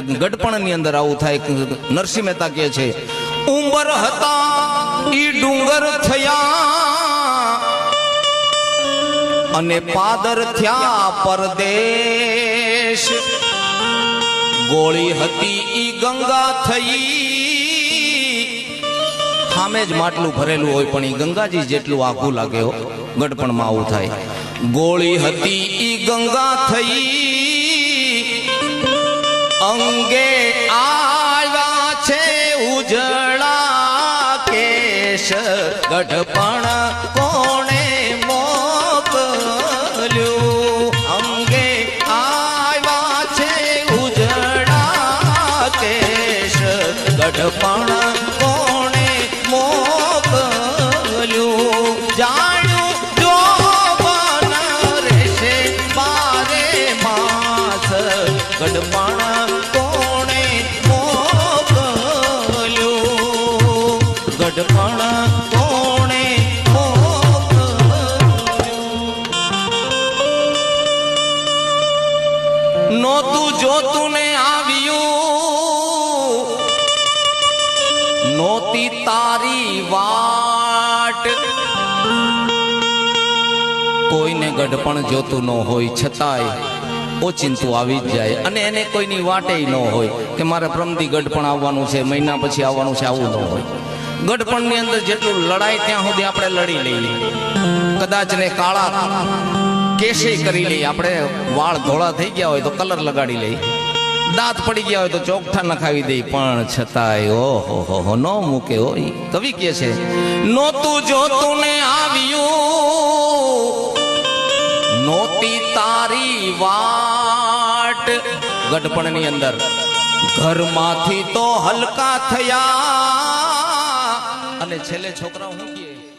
ગઢપણની અંદર આવું થાય નરસિંહ મહેતા કહે છે, ઉંબર હતા ઈ ડુંગર થયા અને પાદર થયા પરદેશ. ગોળી હતી ઈ ગંગા થઈ. સામે જ માટલું ભરેલું હોય પણ ઈ ગંગાજી જેટલું આઘું લાગે ગઢપણમાં આવું થાય. ગોળી હતી ઈ ગંગા થઈ. ગઢપણ કોણે મોકલ્યું? અંગે આવ્યા છે ઉજળા કેશ. ગઢપણ કોણે મોકલ્યું? જાણ્યું જો બન રહેશે બારે માસ. ગઢપણ ગઢપણ નોતું જોતું ને આવ્યું. નોતી તારી વાટ. કોઈને ગઢપણ જોતું ન હોય, છતાંય ઓચિંતું આવી જ જાય. અને એને કોઈની વાટે ન હોય કે મારે પ્રમદી ગઢપણ આવવાનું છે, મહિના પછી આવવાનું છે, આવું ન હોય. ગઢપણની અંદર જેટલું લડાય ત્યાં સુધી આપણે લડી લઈએ. કદાચ ને કાળા કેશે કરી લઈએ. આપણે વાળ ધોળા થઈ ગયા હોય તો કલર લગાડી લઈ દાંત પડી ગયા હોય તો ચોકઠા નખાવી દઈ પણ છતાંય, ઓહો, હો હો, ન મૂકે હોય. કવિ કે છે નોતું જોતું ને આવ્યું. નોતી તારી વાટ. ગઢપણની અંદર, ઘરમાંથી તો હલકા થયા. અને છેલ્લે છોકરા હું કહે?